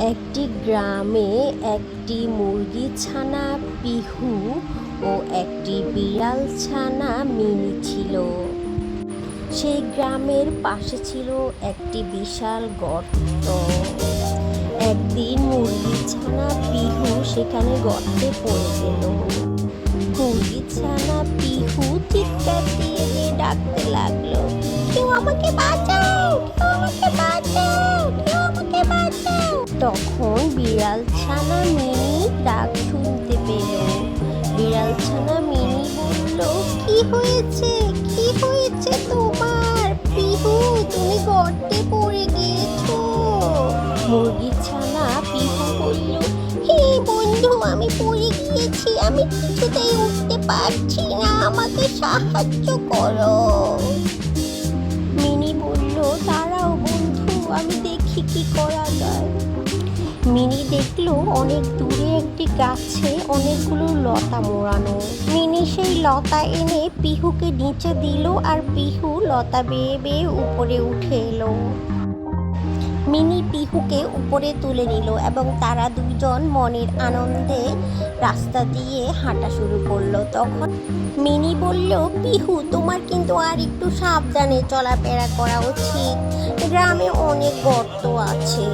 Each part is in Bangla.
একটি গ্রামে একটি মুরগি ছানা পিহু ও একটি বিড়াল ছানা মিনি ছিল। সেই গ্রামের পাশে ছিল একটি বিশাল গর্ত। একদিন মুরগি ছানা পিহু সেখানে গর্তে পড়ে গেল। মুরগি ছানা পিহু চিৎকার দিয়ে ডাকতে লাগল, কেউ আমাকে তখন বিড়াল ছানা মিনি ডাক শুনতে পেল। বিড়াল ছানা মিনি বলল, কি হয়েছে? কি হয়েছে তোমার? পিহু, তুমি গর্তে পড়ে গিয়েছো। মুরগি ছানা পিহু বলল, হে বন্ধু, আমি পড়ে গিয়েছি। আমি কিছুতেই উঠতে পারছি না। আমাকে সাহায্য করো। মিনি বলল, দাঁড়াও বন্ধু, আমি দেখি কি করা যায়। মিনি দেখল অনেক দূরে একটি গাছে অনেকগুলো লতা মোড়ানো। মিনি সেই লতা এনে পিহুকে নিচে দিল আর পিহু লতা বেয়ে বেয়ে উপরে উঠে এলো। মিনি পিহুকে উপরে তুলে নিল এবং তারা দুজন মনের আনন্দে রাস্তা দিয়ে হাঁটা শুরু করল। তখন মিনি বলল, পিহু, তোমার কিন্তু আর একটু সাবধানে চলাফেরা করা উচিত। গ্রামে অনেক গর্ত আছে।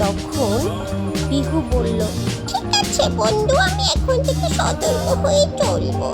তখন পিহু বলল ঠিক আছে বন্ধু আমি এখন থেকে সতর্ক হয়ে চলবো।